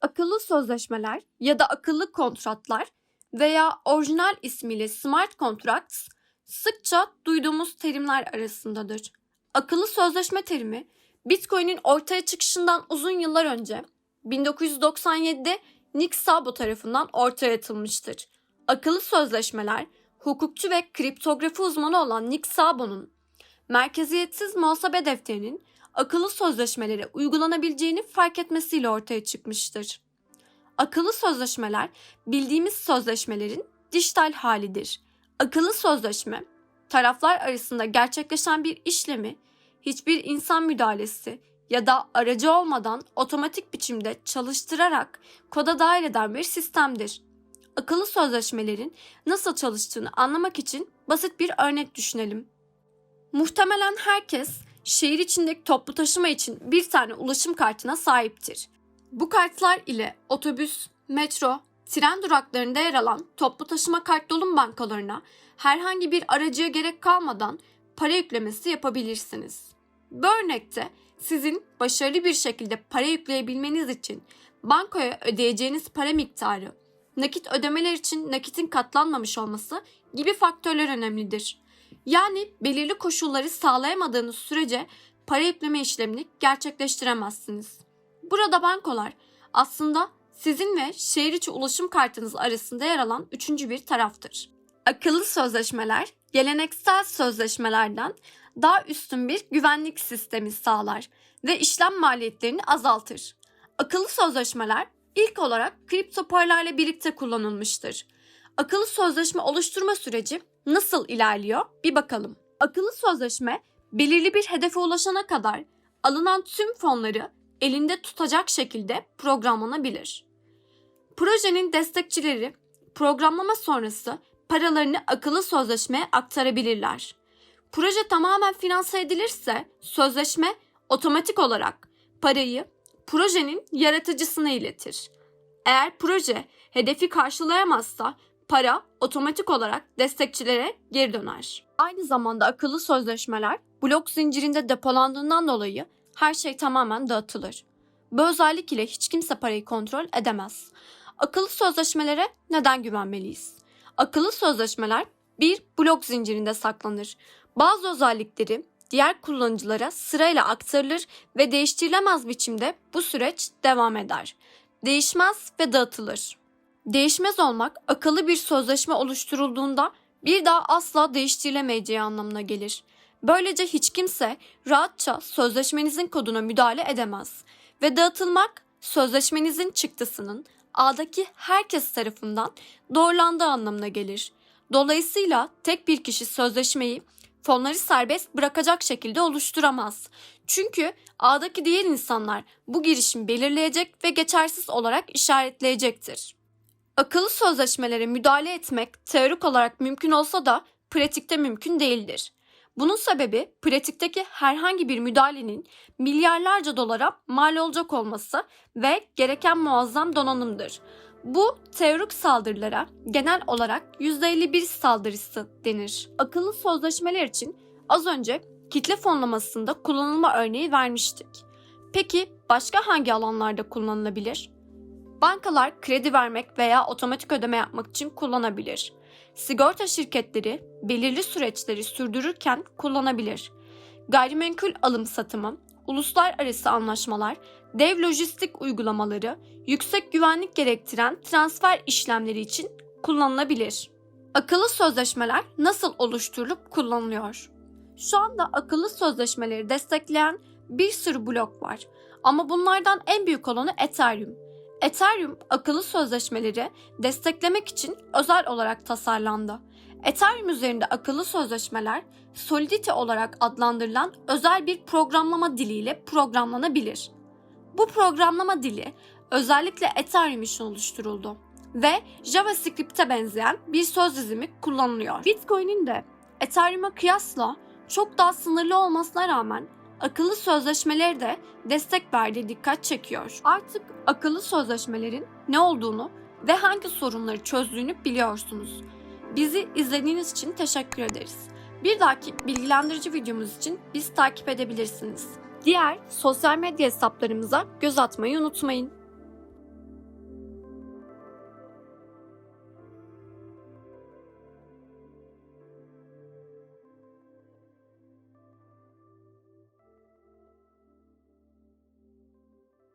Akıllı sözleşmeler ya da akıllı kontratlar veya orijinal ismiyle smart contracts sıkça duyduğumuz terimler arasındadır. Akıllı sözleşme terimi Bitcoin'in ortaya çıkışından uzun yıllar önce 1997'de Nick Szabo tarafından ortaya atılmıştır. Akıllı sözleşmeler, hukukçu ve kriptografi uzmanı olan Nick Szabo'nun merkeziyetsiz muhasebe defterinin akıllı sözleşmelere uygulanabileceğini fark etmesiyle ortaya çıkmıştır. Akıllı sözleşmeler bildiğimiz sözleşmelerin dijital halidir. Akıllı sözleşme, taraflar arasında gerçekleşen bir işlemi hiçbir insan müdahalesi ya da aracı olmadan otomatik biçimde çalıştırarak koda dahil eden bir sistemdir. Akıllı sözleşmelerin nasıl çalıştığını anlamak için basit bir örnek düşünelim. Muhtemelen herkes şehir içindeki toplu taşıma için bir tane ulaşım kartına sahiptir. Bu kartlar ile otobüs, metro, tren duraklarında yer alan toplu taşıma kart dolum bankalarına herhangi bir aracıya gerek kalmadan para yüklemesi yapabilirsiniz. Bu örnekte sizin başarılı bir şekilde para yükleyebilmeniz için bankoya ödeyeceğiniz para miktarı, nakit ödemeler için nakitin katlanmamış olması gibi faktörler önemlidir. Yani belirli koşulları sağlayamadığınız sürece para yükleme işlemini gerçekleştiremezsiniz. Burada bankolar aslında sizin ve şehir içi ulaşım kartınız arasında yer alan üçüncü bir taraftır. Akıllı sözleşmeler geleneksel sözleşmelerden daha üstün bir güvenlik sistemi sağlar ve işlem maliyetlerini azaltır. Akıllı sözleşmeler ilk olarak kripto paralarla birlikte kullanılmıştır. Akıllı sözleşme oluşturma süreci nasıl ilerliyor bir bakalım. Akıllı sözleşme belirli bir hedefe ulaşana kadar alınan tüm fonları elinde tutacak şekilde programlanabilir. Projenin destekçileri programlama sonrası paralarını akıllı sözleşmeye aktarabilirler. Proje tamamen finanse edilirse sözleşme otomatik olarak parayı projenin yaratıcısına iletir. Eğer proje hedefi karşılayamazsa para otomatik olarak destekçilere geri döner. Aynı zamanda akıllı sözleşmeler blok zincirinde depolandığından dolayı her şey tamamen dağıtılır. Bu özellik ile hiç kimse parayı kontrol edemez. Akıllı sözleşmelere neden güvenmeliyiz? Akıllı sözleşmeler bir blok zincirinde saklanır. Bazı özellikleri diğer kullanıcılara sırayla aktarılır ve değiştirilemez biçimde bu süreç devam eder. Değişmez ve dağıtılır. Değişmez olmak akıllı bir sözleşme oluşturulduğunda bir daha asla değiştirilemeyeceği anlamına gelir. Böylece hiç kimse rahatça sözleşmenizin koduna müdahale edemez ve dağıtılmak sözleşmenizin çıktısının ağdaki herkes tarafından doğrulandığı anlamına gelir. Dolayısıyla tek bir kişi sözleşmeyi fonları serbest bırakacak şekilde oluşturamaz. Çünkü ağdaki diğer insanlar bu girişimi belirleyecek ve geçersiz olarak işaretleyecektir. Akıllı sözleşmelere müdahale etmek teorik olarak mümkün olsa da pratikte mümkün değildir. Bunun sebebi pratikteki herhangi bir müdahalenin milyarlarca dolara mal olacak olması ve gereken muazzam donanımdır. Bu teorik saldırılara genel olarak %51 saldırısı denir. Akıllı sözleşmeler için az önce kitle fonlamasında kullanılma örneği vermiştik. Peki başka hangi alanlarda kullanılabilir? Bankalar kredi vermek veya otomatik ödeme yapmak için kullanabilir. Sigorta şirketleri belirli süreçleri sürdürürken kullanabilir. Gayrimenkul alım satımı, uluslararası anlaşmalar, dev lojistik uygulamaları, yüksek güvenlik gerektiren transfer işlemleri için kullanılabilir. Akıllı sözleşmeler nasıl oluşturulup kullanılıyor? Şu anda akıllı sözleşmeleri destekleyen bir sürü blok var. Ama bunlardan en büyük olanı Ethereum. Ethereum akıllı sözleşmeleri desteklemek için özel olarak tasarlandı. Ethereum üzerinde akıllı sözleşmeler Solidity olarak adlandırılan özel bir programlama diliyle programlanabilir. Bu programlama dili özellikle Ethereum için oluşturuldu ve JavaScript'e benzeyen bir söz dizimi kullanılıyor. Bitcoin'in de Ethereum'a kıyasla çok daha sınırlı olmasına rağmen akıllı sözleşmeleri de destek verdiği dikkat çekiyor. Artık akıllı sözleşmelerin ne olduğunu ve hangi sorunları çözdüğünü biliyorsunuz. Bizi izlediğiniz için teşekkür ederiz. Bir dahaki bilgilendirici videomuz için bizi takip edebilirsiniz. Diğer sosyal medya hesaplarımıza göz atmayı unutmayın.